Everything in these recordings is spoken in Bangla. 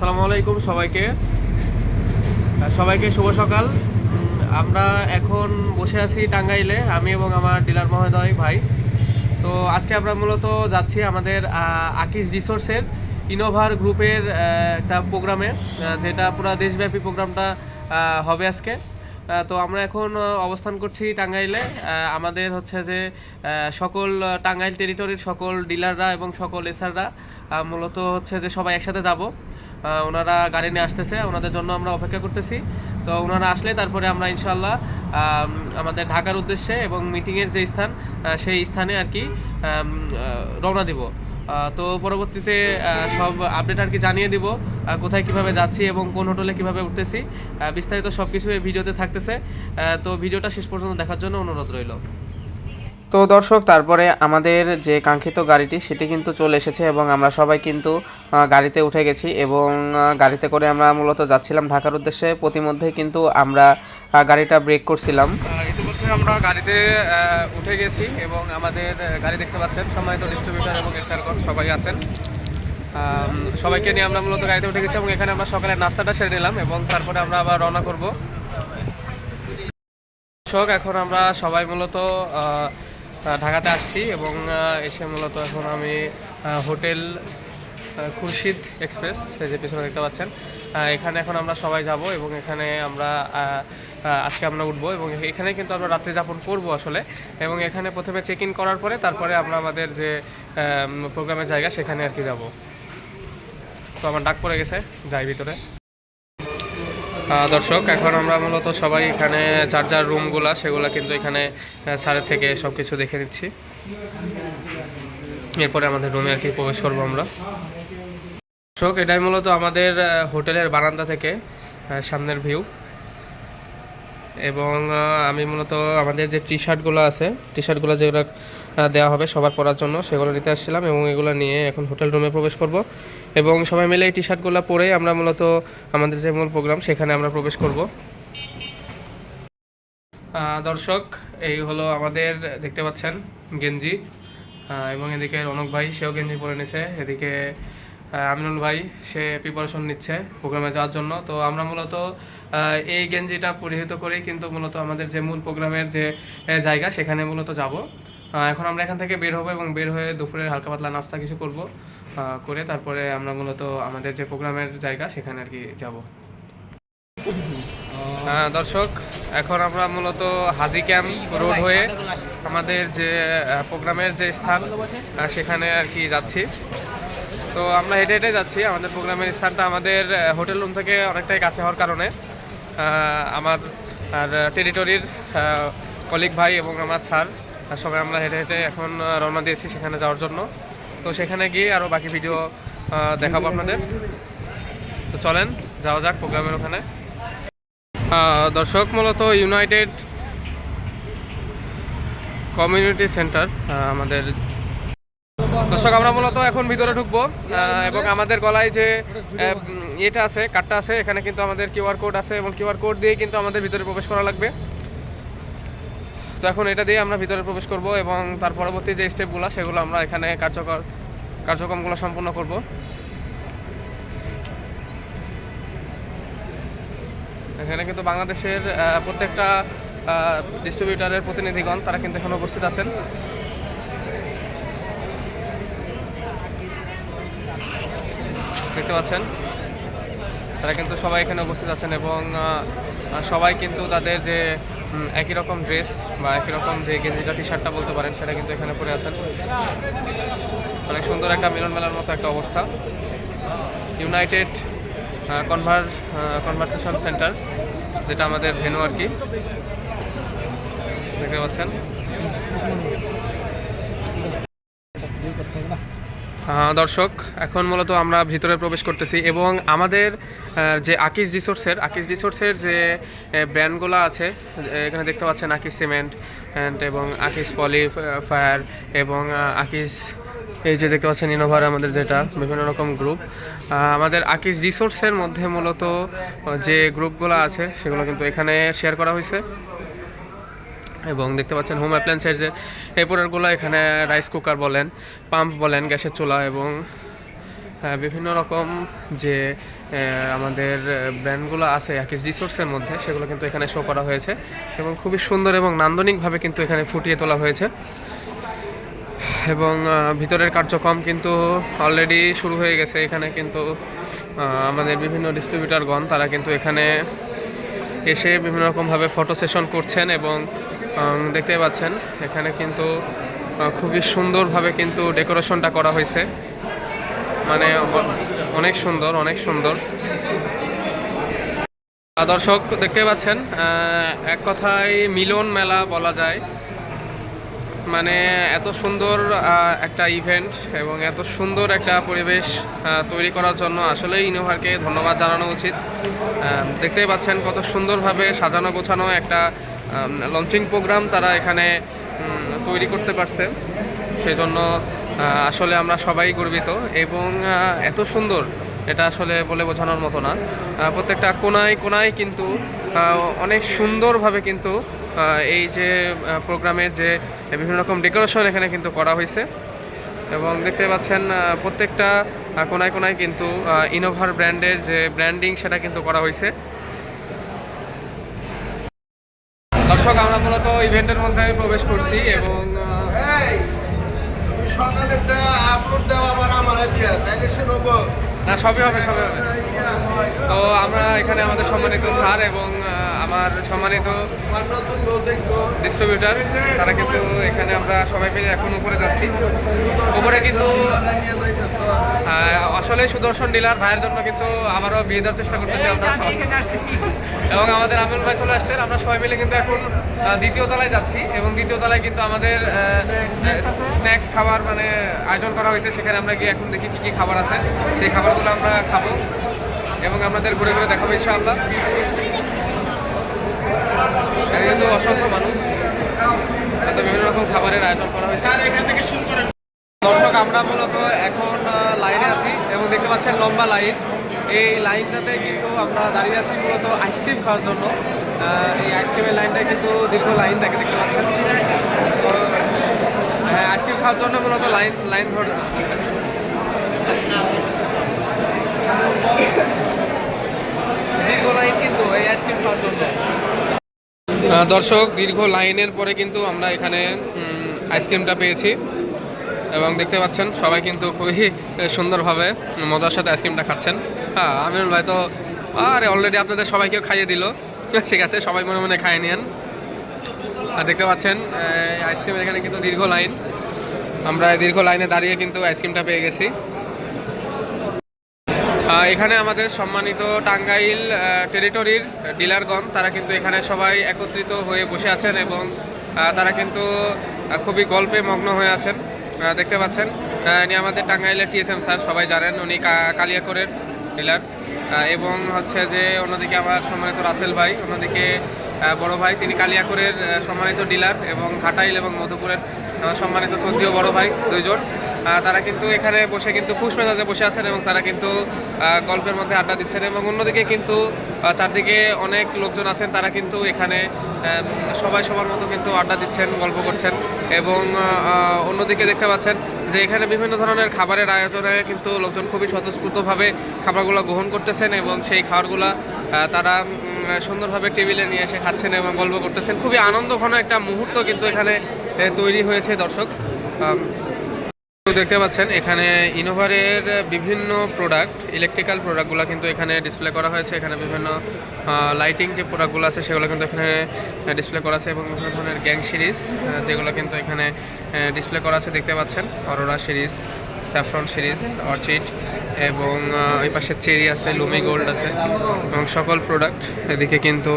আসসালামু আলাইকুম সবাইকে। সবাইকে শুভ সকাল। আমরা এখন বসে আছি টাঙ্গাইলে, আমি এবং আমার ডিলার মহোদয় ভাই। তো আজকে আমরা মূলত যাচ্ছি আমাদের আকিজ রিসোর্সের ইনোভার গ্রুপের একটা প্রোগ্রামে যেটা পুরো দেশব্যাপী প্রোগ্রামটা হবে আজকে। তো আমরা এখন অবস্থান করছি টাঙ্গাইলে। আমাদের হচ্ছে যে সকল টাঙ্গাইল টেরিটরির সকল ডিলাররা এবং সকল এসাররা মূলত হচ্ছে যে সবাই একসাথে যাব। ওনারা গাড়ি নিয়ে আসতেছে, ওনাদের জন্য আমরা অপেক্ষা করতেছি। তো ওনারা আসলে তারপরে আমরা ইনশাল্লাহ আমাদের ঢাকার উদ্দেশ্যে এবং মিটিংয়ের যে স্থান সেই স্থানে আর কি রওনা দিব। তো পরবর্তীতে সব আপডেট আর কি জানিয়ে দিব কোথায় কীভাবে যাচ্ছি এবং কোন হোটেলে কীভাবে উঠতেছি। বিস্তারিত সব কিছু এই ভিডিওতে থাকতেছে। তো ভিডিওটা শেষ পর্যন্ত দেখার জন্য অনুরোধ রইল। তো দর্শক, তারপরে আমাদের যে কাঙ্ক্ষিত গাড়িটি, সেটি কিন্তু চলে এসেছে এবং আমরা সবাই কিন্তু গাড়িতে উঠে গেছি এবং গাড়িতে করে আমরা মূলত যাচ্ছিলাম ঢাকার উদ্দেশ্যে। প্রতিমধ্যে কিন্তু আমরা গাড়িটা ব্রেক করছিলাম। ইতিমধ্যে আমরা গাড়িতে উঠে গেছি এবং আমাদের গাড়ি দেখতে পাচ্ছেন। সম্মানিত ডিস্ট্রিবিউটার এবং এসআরগণ সবাই আছেন। সবাইকে নিয়ে আমরা মূলত গাড়িতে উঠে গেছি এবং এখানে আমরা সকালে নাস্তাটা সেরে নিলাম এবং তারপরে আমরা আবার রওনা করব। দর্শক, এখন আমরা সবাই মূলত ঢাকাতে আসছি এবং এসে মূলত এখন আমি হোটেল খুরশিদ এক্সপ্রেস যে পিছনে দেখতে পাচ্ছেন। এখানে এখন আমরা সবাই যাব এবং এখানে আমরা আজকে আমরা উঠবো এবং এখানে কিন্তু আমরা রাত্রি যাপন করব আসলে। এবং এখানে প্রথমে চেক ইন করার পরে তারপরে আমরা আমাদের যে প্রোগ্রামের জায়গা সেখানে আর কি যাব। তো আমার ডাক পড়ে গেছে, যাই ভিতরে। দর্শক, এখন আমরা মূলত সবাই এখানে যার যার রুমগুলা, সেগুলো কিন্তু এখানে সারের থেকে সব কিছু দেখে নিচ্ছি। এরপরে আমাদের রুমে আর কি প্রবেশ করব আমরা। দর্শক, এটাই মূলত আমাদের হোটেলের বারান্দা থেকে সামনের ভিউ। এবং আমি মূলত আমাদের যে টি শার্টগুলো আছে টি শার্টগুলো যেগুলো দেওয়া হবে সবার পরার জন্য, সেগুলো নিতে আসছিলাম এবং এগুলো নিয়ে এখন হোটেল রুমে প্রবেশ করব। এবং সবাই মিলে এই টি শার্টগুলো পরে আমরা মূলত আমাদের যে মূল প্রোগ্রাম সেখানে আমরা প্রবেশ করব। দর্শক, এই হলো আমাদের, দেখতে পাচ্ছেন, গেঞ্জি। এবং এদিকে রনক ভাই, সেও গেঞ্জি পরে নিছে। এদিকে আমিনুল ভাই, সে প্রিপারেশন নিচ্ছে প্রোগ্রামে যাওয়ার জন্য। তো আমরা মূলত এই গেঞ্জিটা পরিহিত করেই কিন্তু মূলত আমাদের যে মূল প্রোগ্রামের যে জায়গা সেখানে মূলত যাব। এখন আমরা এখান থেকে বের হব এবং বের হয়ে দুপুরের হালকা পাতলা নাস্তা কিছু করব করে তারপরে আমরা মূলত আমাদের যে প্রোগ্রামের জায়গা সেখানে আর কি যাব। হ্যাঁ দর্শক, এখন আমরা মূলত হাজি ক্যাম্প রোড হয়ে আমাদের যে প্রোগ্রামের যে স্থান সেখানে আর কি যাচ্ছি। তো আমরা হেঁটে হেঁটে যাচ্ছি। আমাদের প্রোগ্রামের স্থানটা আমাদের হোটেল রুম থেকে অনেকটাই কাছে হওয়ার কারণে। আমার আর টেরিটরির কলিগ ভাই এবং আমার স্যার সবাই আমরা হেঁটে হেঁটে এখন রওনা দিয়েছি সেখানে যাওয়ার জন্য। তো সেখানে গিয়ে আরও বাকি ভিডিও দেখাবো আপনাদের। তো চলেন, যাওয়া যাক প্রোগ্রামের ওখানে। দর্শক, মূলত ইউনাইটেড কমিউনিটি সেন্টার আমাদের দর্শক, আমরা মূলত এখন ভিতরে ঢুকবো এবং আমাদের গলায় যে ইয়েটা আছে, কার্ডটা আছে, এখানে কিন্তু আমাদের কিউআর কোড আছে এবং কিউআর কোড দিয়ে কিন্তু আমাদের ভিতরে প্রবেশ করা লাগবে। তো এখন এটা দিয়ে আমরা ভিতরে প্রবেশ করব এবং তার পরবর্তী যে স্টেপগুলো সেগুলো আমরা এখানে কার্যকর, কার্যক্রমগুলো সম্পূর্ণ করব। এখানে কিন্তু বাংলাদেশের প্রত্যেকটা ডিস্ট্রিবিউটারের প্রতিনিধিগণ, তারা কিন্তু এখানে উপস্থিত আছেন। দেখতে পাচ্ছেন। তারা কিন্তু সবাই এখানে উপস্থিত আছেন এবং সবাই কিন্তু তাদের যে একই রকম ড্রেস বা একই রকম যে গেঞ্জিটা টি শার্টটা বলতে পারেন, সেটা কিন্তু এখানে পরে আছেন। অনেক সুন্দর একটা মিলন মেলার মতো একটা অবস্থা। ইউনাইটেড কনভার কনভারসেশন সেন্টার, যেটা আমাদের ভেনু আর কি। দেখতে পাচ্ছেন। দর্শক, এখন মূলত আমরা ভিতরে প্রবেশ করতেছি এবং আমাদের যে আকিজ রিসোর্সের আকিজ রিসোর্সের যে ব্র্যান্ডগুলো আছে এখানে দেখতে পাচ্ছেন আকিজ সিমেন্ট অ্যান্ড এবং আকিজ পলি ফায়ার এবং আকিজ এই যে দেখতে পাচ্ছেন ইনোভার আমাদের যেটা, বিভিন্ন রকম গ্রুপ আমাদের আকিজ রিসোর্সের মধ্যে মূলত যে গ্রুপগুলো আছে, সেগুলো কিন্তু এখানে শেয়ার করা হয়েছে। এবং দেখতে পাচ্ছেন হোম অ্যাপ্লায়েন্সের এই প্রোডাক্টগুলো এখানে রাইস কুকার বলেন পাম্প বলেন, গ্যাসের চুলা এবং বিভিন্ন রকম যে আমাদের ব্র্যান্ডগুলো আছে অ্যাকিস রিসোর্সের মধ্যে, সেগুলো কিন্তু এখানে শো করা হয়েছে এবং খুবই সুন্দর এবং নান্দনিকভাবে কিন্তু এখানে ফুটিয়ে তোলা হয়েছে। এবং ভিতরের কার্যক্রম কিন্তু অলরেডি শুরু হয়ে গেছে। এখানে কিন্তু আমাদের বিভিন্ন ডিস্ট্রিবিউটারগণ তারা কিন্তু এখানে এসে বিভিন্ন রকমভাবে ফটো সেশন করছেন এবং দেখতে পাচ্ছেন, এখানে কিন্তু খুবই সুন্দরভাবে কিন্তু ডেকোরেশনটা করা হয়েছে। মানে অনেক সুন্দর অনেক সুন্দর। দর্শক দেখতে পাচ্ছেন এক কথায় মিলন মেলা বলা যায়। মানে এত সুন্দর একটা ইভেন্ট এবং এত সুন্দর একটা পরিবেশ তৈরি করার জন্য আসলেই ইনোভারকে ধন্যবাদ জানানো উচিত। দেখতেই পাচ্ছেন, কত সুন্দরভাবে সাজানো গোছানো একটা লঞ্চিং প্রোগ্রাম তারা এখানে তৈরি করতে পারছে। সেজন্য আহ, আসলে আমরা সবাই গর্বিত এবং এত সুন্দর এটা আসলে বলে বোঝানোর মতো না। প্রত্যেকটা কোনায় কোনায় কিন্তু অনেক সুন্দরভাবে কিন্তু এই যে প্রোগ্রামের যে বিভিন্ন রকম ডেকোরেশন এখানে কিন্তু করা হয়েছে। এবং দেখতে পাচ্ছেন প্রত্যেকটা কোনায় কোনায় কিন্তু ইনোভার ব্র্যান্ডের যে ব্র্যান্ডিং সেটা কিন্তু করা হয়েছে। দর্শক আমরা মূলত ইভেন্টের মধ্যে প্রবেশ করছি এবং সকালেরটা আপলোড দাও আবার আমার দিয়া তাইলে সে নেব। না সবই হবে সবই হবে। তো আমরা এখানে আমাদের সম্মানিত স্যার এবং আমার সম্মানিত ডিস্ট্রিবিউটার তারা কিন্তু এখানে আমরা সবাই মিলে এখন উপরে যাচ্ছি। উপরে কিন্তু আসলে সুদর্শন ডিলার ভাইয়ের জন্য কিন্তু আবারও বিয়ে দেওয়ার চেষ্টা করতেছি আমরা এবং আমাদের আমির ভাই চলে আসছেন আমরা সবাই মিলে কিন্তু এখন দ্বিতীয় তলায় যাচ্ছি এবং দ্বিতীয় তলায় কিন্তু আমাদের স্ন্যাক্স খাবার মানে আয়োজন করা হয়েছে। সেখানে আমরা গিয়ে এখন দেখি কী কী খাবার আছে। সেই খাবারগুলো আমরা খাব এবং আমাদের ঘুরে ঘুরে দেখাবো ইনশাআল্লাহ। এখানে কিন্তু অসংখ্য মানুষ। এত বিভিন্ন রকম খাবারের আয়োজন করা হয়েছে। দর্শক আমরা মূলত এখন লাইনে আছি এবং দেখতে পাচ্ছেন লম্বা লাইন। এই লাইনটাতে কিন্তু আমরা দাঁড়িয়ে আছি মূলত আইসক্রিম খাওয়ার জন্য। এই আইসক্রিমের লাইনটা কিন্তু দীর্ঘ লাইন দেখে দেখতে পাচ্ছেন। হ্যাঁ আইসক্রিম খাওয়ার জন্য মূলত লাইন লাইন ধরে দীর্ঘ লাইন কিন্তু এই আইসক্রিম খাওয়ার জন্য। দর্শক, দীর্ঘ লাইনের পরে কিন্তু আমরা এখানে আইসক্রিমটা পেয়েছি। এবং দেখতে পাচ্ছেন, সবাই কিন্তু খুবই সুন্দরভাবে মজার সাথে আইসক্রিমটা খাচ্ছেন। হ্যাঁ আমিরুল ভাই তো, আরে অলরেডি আপনাদের সবাইকে খাইয়ে দিল। ঠিক আছে, সবাই মনে মনে খাইয়ে নিন আর দেখতে পাচ্ছেন আইসক্রিমের এখানে কিন্তু দীর্ঘ লাইন। আমরা দীর্ঘ লাইনে দাঁড়িয়ে কিন্তু আইসক্রিমটা পেয়ে গেছি। এখানে আমাদের সম্মানিত টাঙ্গাইল টেরিটরির ডিলারগণ, তারা কিন্তু এখানে সবাই একত্রিত হয়ে বসে আছেন এবং তারা কিন্তু খুবই গল্পে মগ্ন হয়ে আছেন দেখতে পাচ্ছেন। ইনি আমাদের টাঙ্গাইলের টিএসএম স্যার, সবাই জানেন, উনি কালিয়াকরের ডিলার। এবং হচ্ছে যে, অন্যদিকে আমার সম্মানিত রাসেল ভাই, অন্যদিকে বড় ভাই, তিনি কালিয়াকরের সম্মানিত ডিলার এবং ঘাটাইল এবং মধুপুরের আহ, সম্মানিত শ্রদ্ধীয় বড় ভাই দুইজন। তারা কিন্তু এখানে বসে কিন্তু খুশ মেজাজে বসে আছেন এবং তারা কিন্তু গল্পের মধ্যে আড্ডা দিচ্ছেন এবং অন্যদিকে কিন্তু চারদিকে অনেক লোকজন আছেন তারা কিন্তু এখানে সবাই সবার মতো কিন্তু আড্ডা দিচ্ছেন গল্প করছেন এবং অন্যদিকে দেখতে পাচ্ছেন যে এখানে বিভিন্ন ধরনের খাবারের আয়োজনে কিন্তু লোকজন খুবই স্বতঃস্ফূর্তভাবে খাবারগুলো গ্রহণ করতেছেন এবং সেই খাবারগুলো তারা সুন্দরভাবে টেবিলে নিয়ে এসে খাচ্ছেন এবং গল্প করতেছেন। খুবই আনন্দঘন একটা মুহূর্ত কিন্তু এখানে তৈরি হয়েছে দর্শক। দেখতে পাচ্ছেন, এখানে ইনোভারের বিভিন্ন প্রোডাক্ট ইলেকট্রিক্যাল প্রোডাক্টগুলো কিন্তু এখানে ডিসপ্লে করা হয়েছে। এখানে বিভিন্ন লাইটিং যে প্রোডাক্টগুলো আছে, সেগুলো কিন্তু এখানে ডিসপ্লে করা আছে এবং বিভিন্ন ধরনের গ্যাং সিরিজ যেগুলো কিন্তু এখানে ডিসপ্লে করা আছে। দেখতে পাচ্ছেন aurora series saffron series, orchid এবং এই পাশে চেরি আছে, লুমি গোল্ড আছে এবং সকল প্রোডাক্ট এদিকে কিন্তু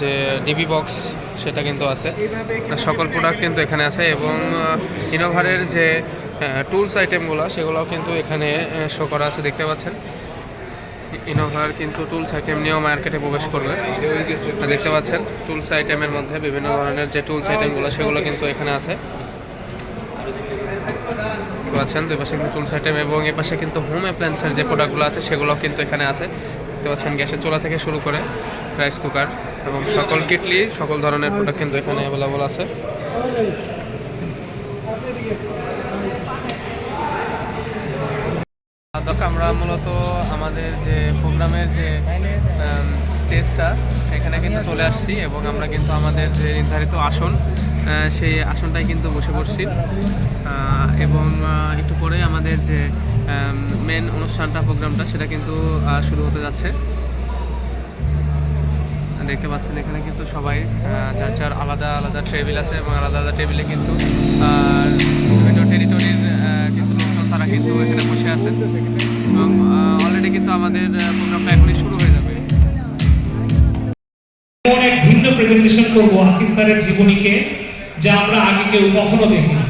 যে ডিবি বক্স, সেটা কিন্তু আছে। সকল প্রোডাক্ট কিন্তু এখানে আছে এবং ইনোভারের যে টুলস আইটেমগুলো সেগুলোও কিন্তু এখানে শো করা আছে, দেখতে পাচ্ছেন। ইনোভার কিন্তু টুলস আইটেম নিয়েও মার্কেটে প্রবেশ করবে। দেখতে পাচ্ছেন টুলস আইটেমের মধ্যে বিভিন্ন ধরনের যে টুলস আইটেমগুলো সেগুলো কিন্তু এখানে আছে। পাচ্ছেন দুই পাশে কিন্তু টুলস আইটেম এবং এই পাশে কিন্তু হোম অ্যাপ্লায়েন্সের যে প্রোডাক্টগুলো আছে, সেগুলোও কিন্তু এখানে আছে। দেখতে পাচ্ছেন গ্যাসের চুলা থেকে শুরু করে রাইস কুকার এবং সকল কিটলি সকল ধরনের প্রোডাক্ট কিন্তু এখানে অ্যাভেলেবল আছে। আমরা মূলত আমাদের যে প্রোগ্রামের যে স্টেজটা এখানে কিন্তু চলে আসছি এবং আমরা কিন্তু আমাদের যে নির্ধারিত আসন সেই আসনটাই কিন্তু বসে পড়ছি। এবং একটু পরে আমাদের যে মেন অনুষ্ঠানটা প্রোগ্রামটা সেটা কিন্তু শুরু হতে যাচ্ছে। দেখতে পাচ্ছেন এখানে কিন্তু সবাই যার যার আলাদা আলাদা টেবিল আছে এবং আলাদা আলাদা টেবিলে কিন্তু বিভিন্ন টেরিটরির কিন্তু লোকজন তারা কিন্তু এখানে বসে আছেন। এবং অলরেডি কিন্তু আমাদের প্রোগ্রামটা এখনই শুরু হয়ে প্রেজেন্টেশন করব আকিজ স্যারের জীবনীকে, যা আমরা আগে কেউ কখনো দেখিনি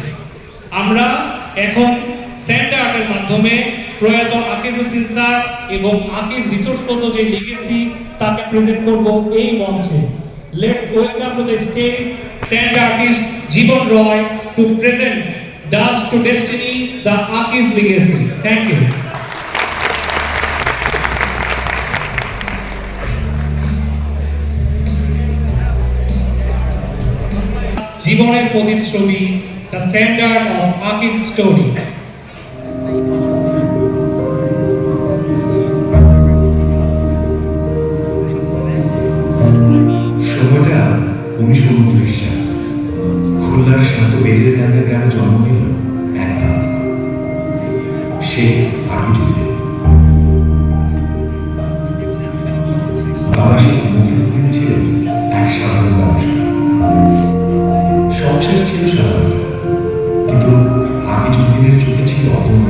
আমরা এখন স্যান্ড আর্টের মাধ্যমে প্রয়াত আকিজউদ্দিন স্যার এবং আকিজ রিসোর্স পদ্ম যে লিগেসি তাকে প্রেজেন্ট করব এই মঞ্চে। Let's welcome to the stage sand artist Jiban Roy to present dust to destiny the Akij legacy thank you জীবনের প্রতিচ্ছবি the standard of Akij story 줄 알아요. 그리고 아기 정신을 좋게 챙겨와보면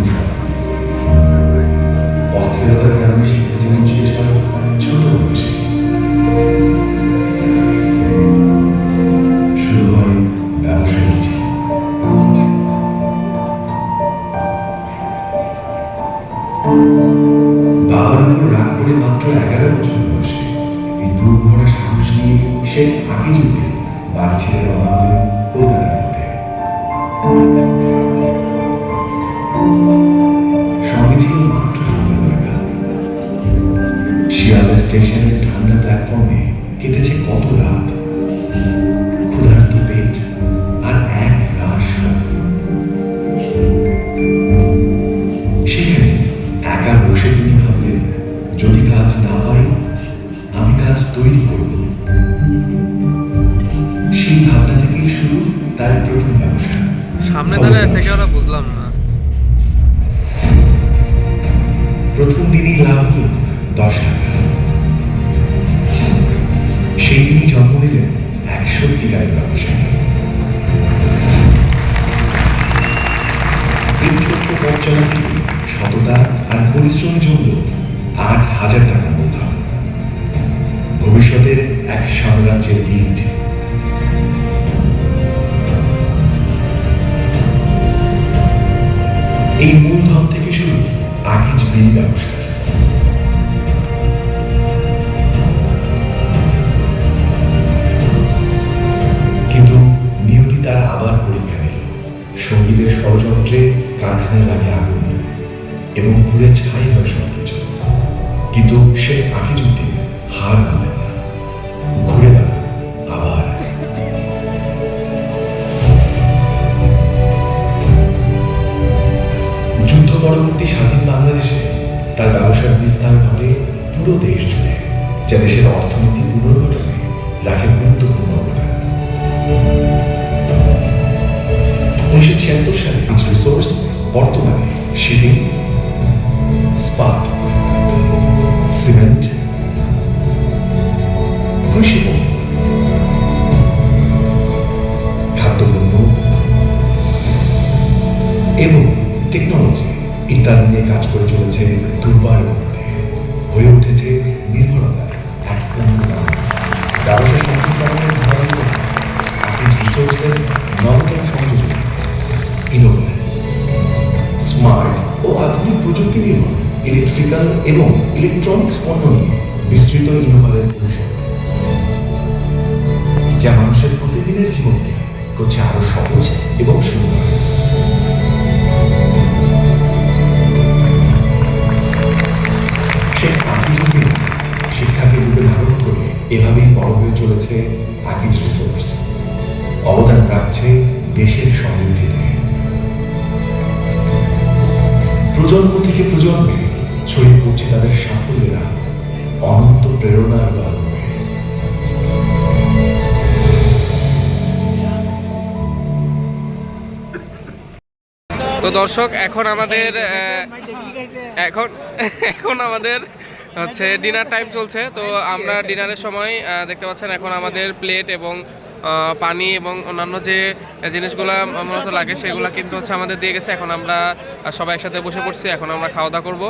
সেই থেকেই শুরু তার প্রথম ব্যবসা। সামনে দাঁড়িয়ে আছে কেউ বুঝলাম না। প্রথম দিনই লাভ হল দশ টাকা। সেই দিনই জন্ম নিলেন এক সত্যিকারের ব্যবসায়ী। এই ছোট্ট পথ চলা থেকে সততা আর পরিশ্রমের জন্য আট হাজার টাকা মূলধন ভবিষ্যতের এক সাম্রাজ্যের বীজ। আকিজ কৃষি পণ্য খাদ্যপণ্য এবং টেকনোলজি ইত্যাদি নিয়ে কাজ করে চলেছে দুর্বার গতিতে। হয়ে উঠেছে নির্ভরতার এক অন্যতম সম্প্রসারণের ধারণ রিসোর্সের নবতম সংযোজন ইনোভার স্মার্ট ও আধুনিক প্রযুক্তি নির্মাণ ইলেকট্রিক্যাল এবং ইলেকট্রনিক্স পণ্য নিয়ে বিস্তৃত ইনোভারের পরিষেবা জীবনকে করছে আরও সহজ এবং সুন্দর। শেখ আকিজুদ্দিন শিক্ষাকে রূপে ধারণ করে এভাবেই বড় হয়ে চলেছে আকিজ রিসোর্স অবদান রাখছে দেশের সমৃদ্ধিতে। প্রজন্ম থেকে প্রজন্মে ছড়িয়ে পড়ছে তাদের সাফল্যের অনন্ত প্রেরণার গল্পে তো দর্শক, এখন আমাদের এখন এখন আমাদের হচ্ছে ডিনার টাইম চলছে। তো আমরা ডিনারের সময় দেখতে পাচ্ছেন এখন আমাদের প্লেট এবং পানি এবং অন্যান্য যে জিনিসগুলো মূলত লাগে, সেগুলো কিন্তু হচ্ছে আমাদের দিয়ে গেছে। এখন আমরা সবাই একসাথে বসে পড়ছি, এখন আমরা খাওয়া দাওয়া করব।